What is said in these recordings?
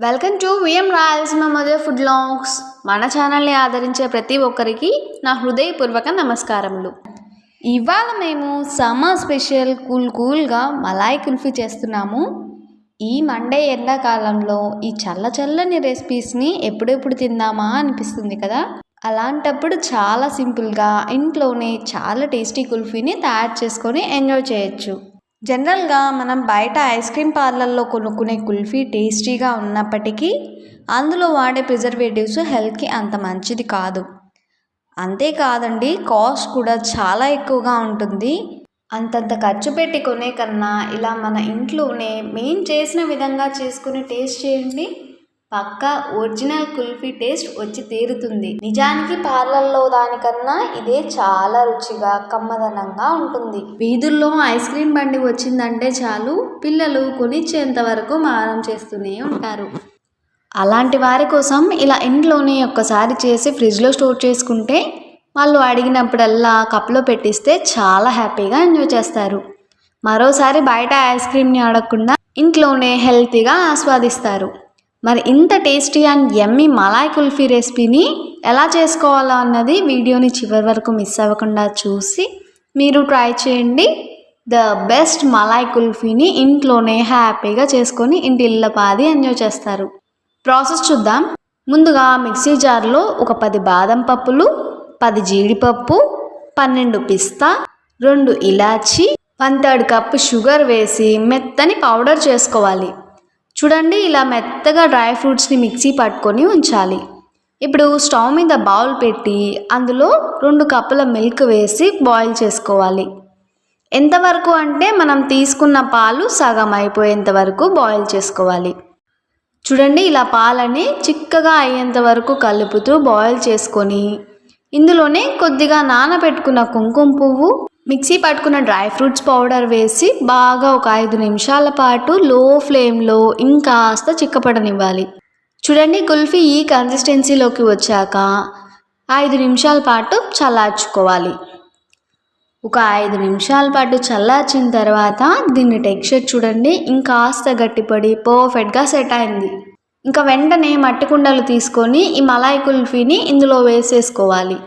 Welcome to VM Rayalaseema Mother Food longs. మన ఛానల్ని ఆదరించే ప్రతి ఒక్కరికి నా హృదయపూర్వక నమస్కారములు. ఇవాళ మేము సమ్మర్ స్పెషల్ కూల్ కూల్గా మలాయ్ కుల్ఫీ చేస్తున్నాము. ఈ మండే ఎండాకాలంలో ఈ చల్ల చల్లని రెసిపీస్ని ఎప్పుడెప్పుడు తిందామా అనిపిస్తుంది కదా? అలాంటప్పుడు చాలా సింపుల్గా ఇంట్లోనే చాలా టేస్టీ కుల్ఫీని తయారు చేసుకొని ఎంజాయ్ చేయొచ్చు. జనరల్గా మనం బయట ఐస్ క్రీమ్ పార్లర్లో కొనుక్కునే కుల్ఫీ టేస్టీగా ఉన్నప్పటికీ అందులో వాడే ప్రిజర్వేటివ్స్ హెల్త్కి అంత మంచిది కాదు. అంతేకాదండి కాస్ట్ కూడా చాలా ఎక్కువగా ఉంటుంది. అంతంత ఖర్చు పెట్టి కొనే కన్నా ఇలా మన ఇంట్లోనే మేం చేసిన విధంగా చేసుకుని టేస్ట్ చేయండి. పక్కా ఒరిజినల్ కుల్ఫీ టేస్ట్ వచ్చి తీరుతుంది. నిజానికి పార్లర్లో దానికన్నా ఇదే చాలా రుచిగా కమ్మదనంగా ఉంటుంది. వీధుల్లో ఐస్ క్రీమ్ బండి వచ్చిందంటే చాలు పిల్లలు కొనిచ్చేంత వరకు మారం చేస్తూనే ఉంటారు. అలాంటి వారి కోసం ఇలా ఇంట్లోనే ఒక్కసారి చేసి ఫ్రిడ్జ్లో స్టోర్ చేసుకుంటే వాళ్ళు అడిగినప్పుడల్లా కప్లో పెట్టిస్తే చాలా హ్యాపీగా ఎంజాయ్ చేస్తారు. మరోసారి బయట ఐస్ క్రీమ్ని అడగకుండా ఇంట్లోనే హెల్తీగా ఆస్వాదిస్తారు. మరి ఇంత tasty and yummy malai kulfi రెసిపీని ఎలా చేసుకోవాలో అన్నది వీడియోని చివరి వరకు మిస్ అవ్వకుండా చూసి మీరు ట్రై చేయండి. ద బెస్ట్ మలాయ్ కుల్ఫీని ఇంట్లోనే హ్యాపీగా చేసుకొని ఇంటి ఇళ్ళపాది ఎంజాయ్ చేస్తారు. ప్రాసెస్ చూద్దాం. ముందుగా మిక్సీ జార్లో ఒక పది బాదం పప్పులు పది జీడిపప్పు పన్నెండు పిస్తా రెండు ఇలాచి వన్ థర్డ్ కప్ షుగర్ వేసి మెత్తని పౌడర్ చేసుకోవాలి. చూడండి ఇలా మెత్తగా డ్రై ఫ్రూట్స్ని మిక్సీ పట్టుకొని ఉంచాలి. ఇప్పుడు స్టవ్ మీద బౌల్ పెట్టి అందులో రెండు కప్పుల మిల్క్ వేసి బాయిల్ చేసుకోవాలి. ఎంతవరకు అంటే మనం తీసుకున్న పాలు సగం అయిపోయేంత వరకు బాయిల్ చేసుకోవాలి. చూడండి ఇలా పాలని చిక్కగా అయ్యేంత వరకు కలుపుతూ బాయిల్ చేసుకొని ఇందులోనే కొద్దిగా నానబెట్టుకున్న కుంకుమ పువ్వు మిక్సీ పట్టుకున్న డ్రై ఫ్రూట్స్ పౌడర్ వేసి బాగా ఒక ఐదు నిమిషాల పాటు లో ఫ్లేమ్లో ఇంకాస్త చిక్కపడనివ్వాలి. చూడండి కుల్ఫీ ఈ కన్సిస్టెన్సీలోకి వచ్చాక ఐదు నిమిషాల పాటు చల్లార్చుకోవాలి. ఒక ఐదు నిమిషాల పాటు చల్లార్చిన తర్వాత దీన్ని టెక్స్చర్ చూడండి ఇంకాస్త గట్టిపడి పర్ఫెక్ట్గా సెట్ అయింది. ఇంకా వెంటనే మట్టి కుండలు తీసుకొని ఈ మలాయ్ కుల్ఫీని ఇందులో వేసేసుకోవాలి.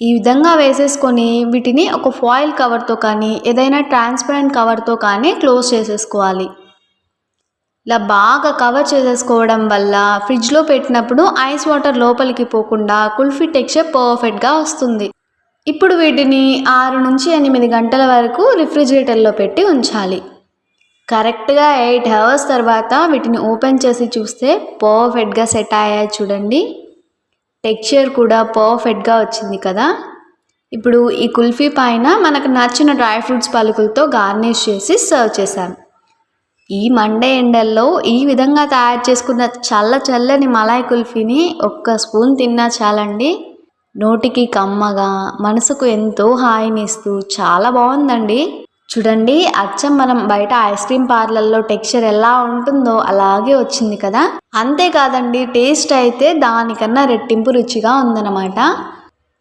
ఈ విధంగా వేసేసుకొని వీటిని ఒక ఫాయిల్ కవర్తో కానీ ఏదైనా ట్రాన్స్పరెంట్ కవర్తో కానీ క్లోజ్ చేసేసుకోవాలి. ఇలా బాగా కవర్ చేసేసుకోవడం వల్ల ఫ్రిడ్జ్లో పెట్టినప్పుడు ఐస్ వాటర్ లోపలికి పోకుండా కుల్ఫీ టెక్స్చర్ పర్ఫెక్ట్గా వస్తుంది. ఇప్పుడు వీటిని ఆరు నుంచి ఎనిమిది గంటల వరకు రిఫ్రిజిరేటర్లో పెట్టి ఉంచాలి. కరెక్ట్గా ఎయిట్ అవర్స్ తర్వాత వీటిని ఓపెన్ చేసి చూస్తే పర్ఫెక్ట్గా సెట్ అయ్యాయి చూడండి. టెక్స్చర్ కూడా పర్ఫెక్ట్గా వచ్చింది కదా? ఇప్పుడు ఈ కుల్ఫీ పైన మనకు నచ్చిన డ్రై ఫ్రూట్స్ పలుకులతో గార్నిష్ చేసి సర్వ్ చేశాం ఈ మండే ఎండల్లో ఈ విధంగా తయారు చేసుకున్న చల్ల చల్లని మలాయ్ కుల్ఫీని ఒక్క స్పూన్ తిన్నా చాలండి. నోటికి కమ్మగా మనసుకు ఎంతో హాయినిస్తూ చాలా బాగుందండి. చూడండి అచ్చం మనం బయట ఐస్ క్రీమ్ పార్లర్లో టెక్స్చర్ ఎలా ఉంటుందో అలాగే వచ్చింది కదా. అంతేకాదండి టేస్ట్ అయితే దానికన్నా రెట్టింపు రుచిగా ఉందన్నమాట.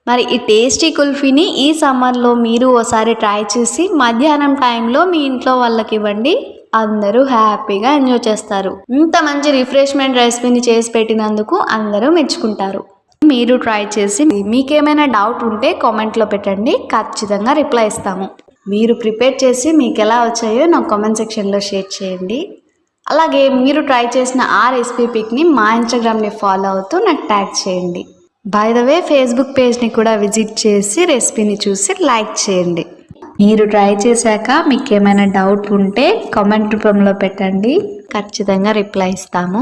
మరి ఈ టేస్టీ కుల్ఫీని ఈ సమ్మర్లో మీరు ఓసారి ట్రై చేసి మధ్యాహ్నం టైంలో మీ ఇంట్లో వాళ్ళకి ఇవ్వండి. అందరూ హ్యాపీగా ఎంజాయ్ చేస్తారు. ఇంత మంచి రిఫ్రెష్మెంట్ రెసిపీని చేసి పెట్టినందుకు అందరూ మెచ్చుకుంటారు. మీరు ట్రై చేసి మీకేమైనా డౌట్ ఉంటే కామెంట్లో పెట్టండి. ఖచ్చితంగా రిప్లై ఇస్తాము. మీరు ప్రిపేర్ చేసి మీకు ఎలా వచ్చాయో నాకు కామెంట్ సెక్షన్లో షేర్ చేయండి. అలాగే మీరు ట్రై చేసిన ఆ రెసిపీ పిక్ని మా ఇన్స్టాగ్రామ్ని ఫాలో అవుతూ నాకు ట్యాగ్ చేయండి. బై ద వే ఫేస్బుక్ పేజ్ని కూడా విజిట్ చేసి రెసిపీని చూసి లైక్ చేయండి. మీరు ట్రై చేశాక మీకు ఏమైనా డౌట్ ఉంటే కామెంట్ రూపంలో పెట్టండి. ఖచ్చితంగా రిప్లై ఇస్తాము.